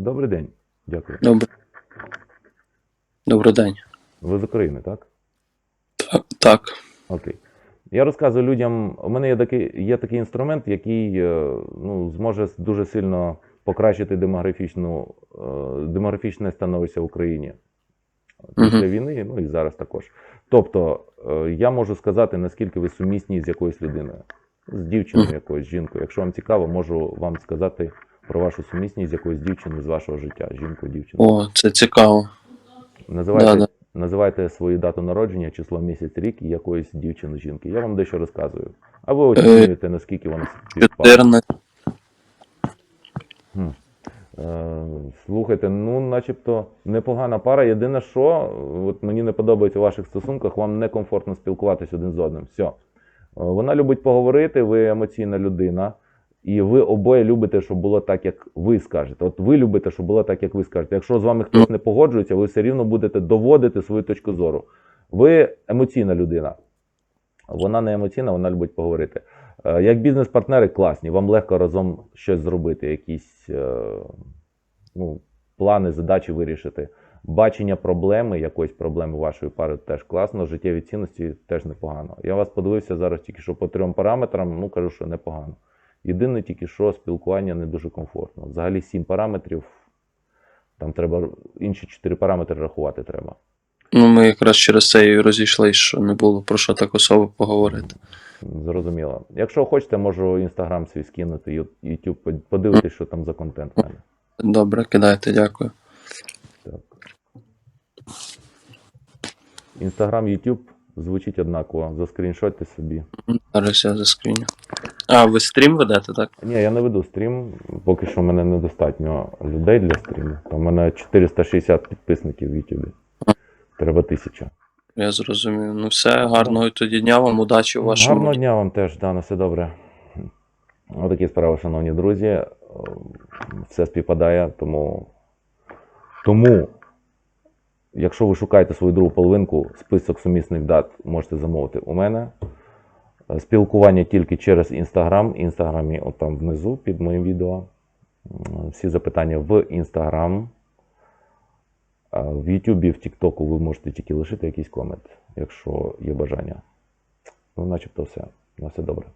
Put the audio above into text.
Добрий день. Дякую. Добре. Добрий день. Ви з України, так? Так, так. Окей. Я розказую людям, у мене є такий, є такий інструмент, який е, ну, зможе дуже сильно покращити демографічну, е, демографічне становище в Україні після Мгм. війни, ну і зараз також. Тобто, е, я можу сказати, наскільки ви сумісні з якоюсь людиною, з дівчиною якоюсь жінкою. Якщо вам цікаво, можу вам сказати про вашу сумісність з якоюсь дівчиною з вашого життя, жінкою, дівчиною. О, це цікаво. Називайте, Да, називайте свою дату народження, число місяць, рік і якоїсь дівчини, жінки. Я вам дещо розказую. А ви оцінюєте, наскільки вона співпала. 14. Е, Слухайте, ну начебто непогана пара. Єдине, що от мені не подобається у ваших стосунках, вам некомфортно спілкуватись один з одним. Все. Е, Вона любить поговорити, ви емоційна людина, і ви обоє любите, щоб було так, як ви скажете. От ви любите, щоб було так, як ви скажете. Якщо з вами хтось не погоджується, ви все рівно будете доводити свою точку зору. Ви емоційна людина. Вона не емоційна, вона любить поговорити. Е, Як бізнес-партнери класні, вам легко разом щось зробити, якісь е, ну, плани, задачі вирішити. Бачення проблеми, якоїсь проблеми вашої пари теж класно, життєві цінності теж непогано. Я вас подивився зараз тільки що по трьом параметрам, ну кажу, що непогано. Єдине тільки що спілкування не дуже комфортно. Взагалі сім параметрів, там треба інші чотири параметри рахувати треба. Ну, ми якраз через це і розійшлися, що не було про що так особо поговорити. Зрозуміло. Якщо хочете, можу інстаграм свій скинути, Ю- YouTube, подивитись, що там за контент в мене. Добре, кидайте, дякую. Так. Інстаграм, YouTube звучить однаково. Заскріншотьте собі. Зараз я заскріню. А, ви стрім ведете, так? Ні, я не веду стрім. Поки що в мене недостатньо людей для стріму. Там у мене 460 підписників в YouTube. Треба тисяча. Я зрозумів. Ну все, гарного тоді дня вам, удачі у вашому. Гарного дня вам теж, да, на все добре. Отакі справи, шановні друзі. Все співпадає, тому. Тому, якщо ви шукаєте свою другу половинку, список сумісних дат можете замовити у мене. Спілкування тільки через Інстаграм. Інстаграмі отам внизу під моїм відео. Всі запитання в Інстаграм. В Ютубі, в Тіктоку ви можете тільки лишити якийсь комент, якщо є бажання. Ну, начебто все. На все добре.